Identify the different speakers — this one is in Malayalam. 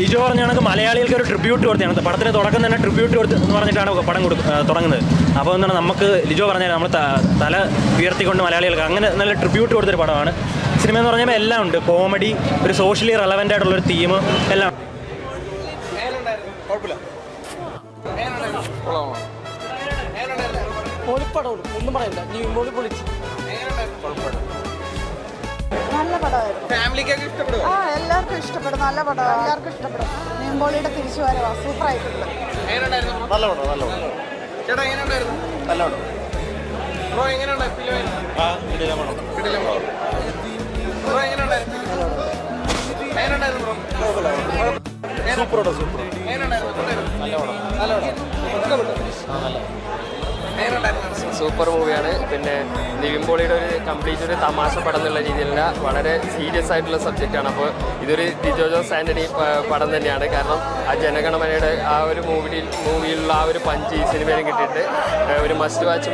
Speaker 1: ഡിജോ പറഞ്ഞ കണക്ക് മലയാളികൾക്ക് ഒരു ട്രിബ്യൂട്ട് കൊടുത്തതാണ് പടത്തിന് തുടക്കം തന്നെ ട്രിബ്യൂട്ട് കൊടുത്ത് എന്ന് പറഞ്ഞിട്ടാണ് പടം കൊടു തുടങ്ങുന്നത്. അപ്പോൾ എന്താണ് നമുക്ക് ലിജോ പറഞ്ഞാൽ നമ്മൾ തല ഉയർത്തിക്കൊണ്ട് മലയാളികൾക്ക് അങ്ങനെ നല്ല ട്രിബ്യൂട്ട് കൊടുത്തൊരു പടമാണ്. സിനിമ എന്ന് പറഞ്ഞാൽ എല്ലാം ഉണ്ട്. കോമഡി ഒരു സോഷ്യലി റെലവന്റ് ആയിട്ടുള്ളൊരു തീം എല്ലാം
Speaker 2: പൊളിപ്പടവും ഒന്നും പറയണ്ട നീ പൊളി പൊളിച്ച്
Speaker 3: നല്ല പടമായിരുന്നു
Speaker 4: ഫാമിലിക്കൊക്കെ
Speaker 3: എല്ലാവർക്കും ഇഷ്ടപ്പെടും. നല്ല പടം. എല്ലാവർക്കും ഇഷ്ടപ്പെടും. നീമ്പോളിയുടെ തിരിച്ചു വരവാ. സൂപ്പർ ആയിട്ടുണ്ട്.
Speaker 4: എങ്ങനെയുണ്ടായിരുന്നു?
Speaker 5: നല്ല പടം നല്ല പടം.
Speaker 4: ചേട്ടാ എങ്ങനെയുണ്ടായിരുന്നു?
Speaker 5: നല്ല പടം.
Speaker 4: ബ്രോ എങ്ങനെയുണ്ടായി ഫിലിം
Speaker 5: ആ കിടിലം പടം.
Speaker 4: കിടിലം ബ്രോ എങ്ങനെയുണ്ടായിരുന്നു? എങ്ങനെയുണ്ടായിരുന്നു ബ്രോ?
Speaker 5: സൂപ്പർ പടം സൂപ്പർ
Speaker 4: എങ്ങനെയുണ്ടായിരുന്നു?
Speaker 5: നല്ല പടം.
Speaker 4: നല്ല പടം. എങ്ങനെയുണ്ടായിരുന്നു?
Speaker 6: സൂപ്പർ മൂവിയാണ്. പിന്നെ നിവിൻ പോളിയുടെ ഒരു കംപ്ലീറ്റ് ഒരു തമാശ പടം എന്നുള്ള രീതിയിലുള്ള വളരെ സീരിയസ് ആയിട്ടുള്ള സബ്ജക്റ്റാണ് അപ്പോൾ ഇതൊരു ഡിജോ ജോസ് ആന്റണി പടം തന്നെയാണ്. കാരണം ആ ജനഗണമനയുടെ ആ ഒരു മൂവിയിൽ മൂവിയിലുള്ള ആ ഒരു പഞ്ച് ഈ സിനിമയിലും കിട്ടിയിട്ട് ഒരു മസ്റ്റ് വാച്ച്